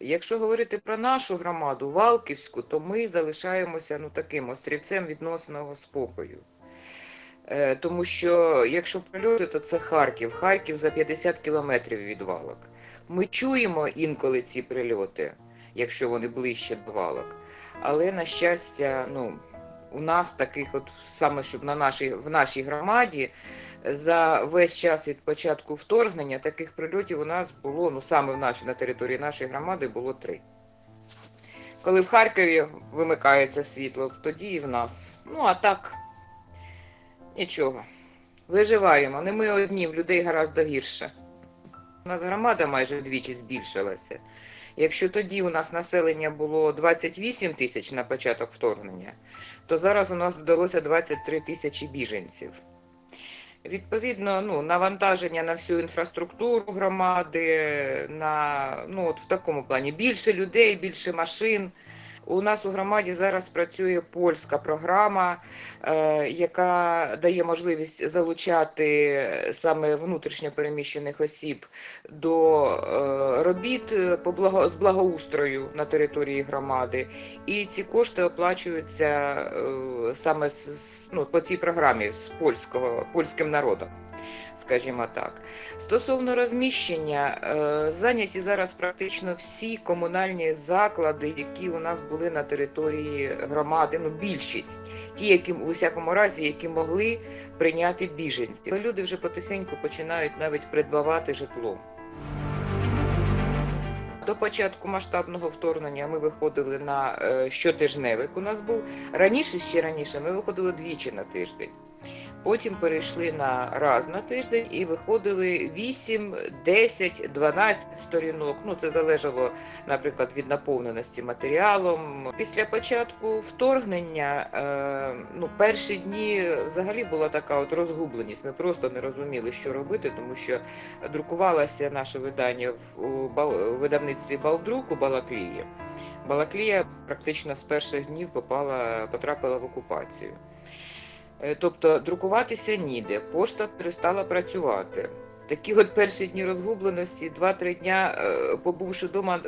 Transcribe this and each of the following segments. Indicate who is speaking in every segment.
Speaker 1: Якщо говорити про нашу громаду, Валківську, то ми залишаємося ну, таким острівцем відносного спокою. Е, Тому що якщо прильоти, то це Харків. Харків за 50 кілометрів від валок. Ми чуємо інколи ці прильоти, якщо вони ближче до валок. Але, на щастя, ну, у нас таких, от саме щоб на нашій, в нашій громаді, за весь час від початку вторгнення таких прильотів у нас було, ну саме в нашій, на території нашої громади було три. Коли в Харкові вимикається світло, тоді і в нас. Ну а так, нічого. Виживаємо. Не ми одні, в людей гораздо гірше. У нас громада майже вдвічі збільшилася. Якщо тоді у нас населення було 28 тисяч на початок вторгнення, то зараз у нас додалося 23 тисячі біженців. Відповідно, ну, навантаження на всю інфраструктуру громади, на, ну, от в такому плані більше людей, більше машин. У нас у громаді зараз працює польська програма, е, яка дає можливість залучати саме внутрішньо переміщених осіб до е, робіт е, з благоустрою на території громади. І ці кошти оплачуються саме з- ну, по цій програмі з польського, польським народом. Скажімо так, стосовно розміщення, е, зайняті зараз практично всі комунальні заклади, які у нас були на території громади. Ну, більшість, ті, які в усякому разі, які могли прийняти біженців. Люди вже потихеньку починають навіть придбавати житло. До початку масштабного вторгнення ми виходили на е, щотижневик. У нас був раніше ще раніше. Ми виходили двічі на тиждень. Потім перейшли на раз на тиждень і виходили 8, 10, 12 сторінок. Ну це залежало, наприклад, від наповненості матеріалом. Після початку вторгнення, е, ну перші дні взагалі була така от розгубленість. Ми просто не розуміли, що робити, тому що друкувалося наше видання в видавництві Балдрук у Балаклії. Балаклія практично з перших днів попала, потрапила в окупацію. Е, Тобто друкуватися ніде, пошта перестала працювати. Такі от перші дні розгубленості, 2-3 дня, е, побувши вдома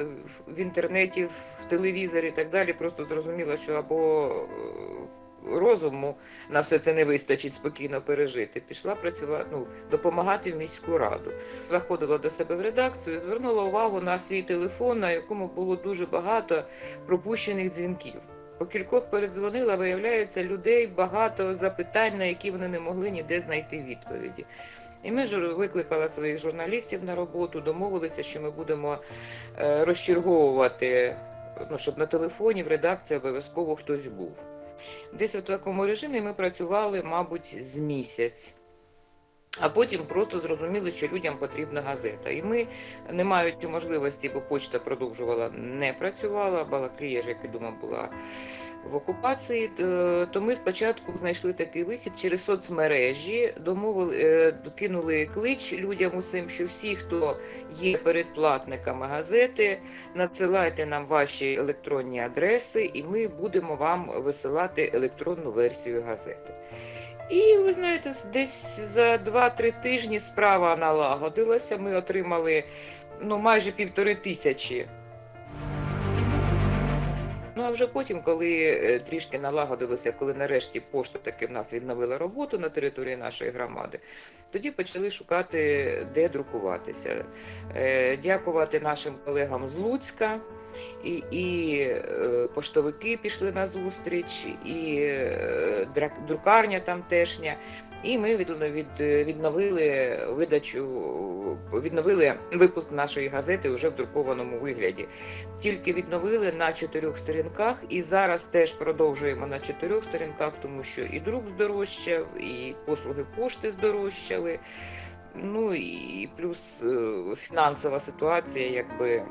Speaker 1: в інтернеті, в телевізорі і так далі, просто зрозуміла, що або е, розуму на все це не вистачить спокійно пережити. Пішла працювати, ну, допомагати в міську раду. Заходила до себе в редакцію, звернула увагу на свій телефон, на якому було дуже багато пропущених дзвінків. По кількох передзвонила, виявляється, людей багато запитань, на які вони не могли ніде знайти відповіді. І ми викликали своїх журналістів на роботу, домовилися, що ми будемо е, розчерговувати, ну, щоб на телефоні в редакції обов'язково хтось був. Десь в такому режимі ми працювали, мабуть, з місяць. А потім просто зрозуміли, що людям потрібна газета. І ми, не маючи можливості, бо почта продовжувала не працювала, Балаклія ж, як відомо, була в окупації, то ми спочатку знайшли такий вихід через соцмережі, домовили, е, кинули клич людям усім, що всі, хто є передплатниками газети, надсилайте нам ваші електронні адреси, і ми будемо вам висилати електронну версію газети. І ви знаєте, десь за 2-3 тижні справа налагодилася. Ми отримали ну, майже півтори тисячі. Ну а вже потім, коли е, трішки налагодилося, коли нарешті пошта таки в нас відновила роботу на території нашої громади, тоді почали шукати, де друкуватися. Е, Дякувати нашим колегам з Луцька. І, і е, поштовики пішли на зустріч, і друкарня тамтешня. І ми від, від, відновили видачу, відновили випуск нашої газети вже в друкованому вигляді. Тільки відновили на чотирьох сторінках, і зараз теж продовжуємо на чотирьох сторінках, тому що і друк здорожчав, і послуги пошти здорожчали. Ну і плюс е, фінансова ситуація, якби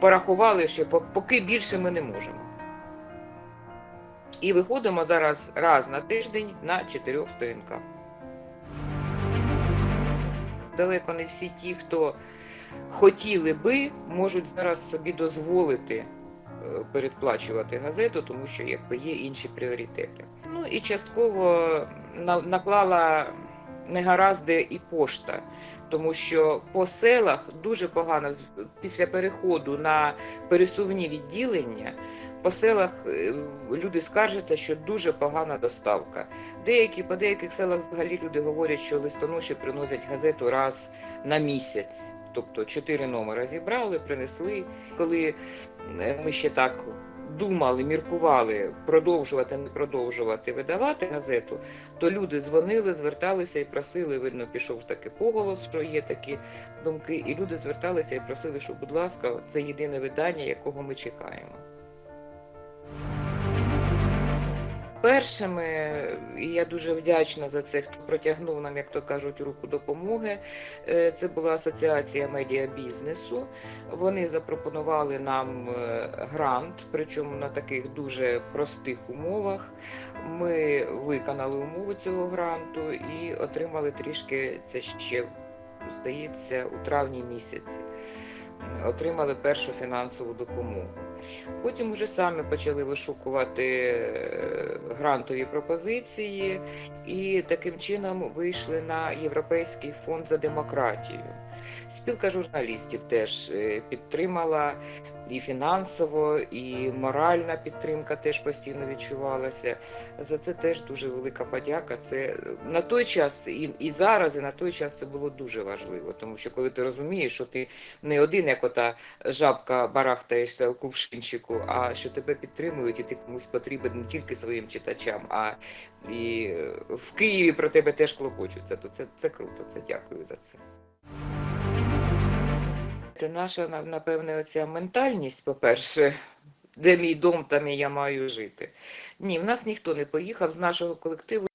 Speaker 1: порахували, що по- поки більше ми не можемо. І виходимо зараз раз на тиждень на чотирьох сторінках. Далеко не всі ті, хто хотіли би, можуть зараз собі дозволити е, передплачувати газету, тому що якби є інші пріоритети. Ну і частково на- наклала негаразди і пошта. Тому що по селах дуже погано після переходу на пересувні відділення. По селах е, люди скаржаться, що дуже погана доставка. Деякі по деяких селах взагалі люди говорять, що листоноші приносять газету раз на місяць. Тобто чотири номери зібрали, принесли. Коли е, ми ще так думали, міркували, продовжувати, не продовжувати видавати газету, то люди дзвонили, зверталися і просили, видно, пішов такий поголос, що є такі думки, і люди зверталися і просили, що, будь ласка, це єдине видання, якого ми чекаємо. Першими, і я дуже вдячна за це, хто протягнув нам, як то кажуть, руку допомоги. е, Це була асоціація медіабізнесу. Вони запропонували нам е, грант, причому на таких дуже простих умовах. Ми виконали умови цього гранту і отримали трішки це ще, здається, у травні місяці. Отримали першу фінансову допомогу. Потім вже самі почали вишукувати е, грантові пропозиції і таким чином вийшли на Європейський фонд за демократію. Спілка журналістів теж е, підтримала і фінансово, і моральна підтримка теж постійно відчувалася. За це теж дуже велика подяка. Це е, на той час і, і зараз, і на той час це було дуже важливо, тому що коли ти розумієш, що ти не один, як ота жабка барахтаєшся у кувшинчику, а що тебе підтримують, і ти комусь потрібен не тільки своїм читачам, а і е, в Києві про тебе теж клопочуться. То це, це круто. Це дякую за це. Це наша, напевне, оця ментальність, по-перше, де мій дом, там і я маю жити. Ні, в нас ніхто не поїхав з нашого колективу.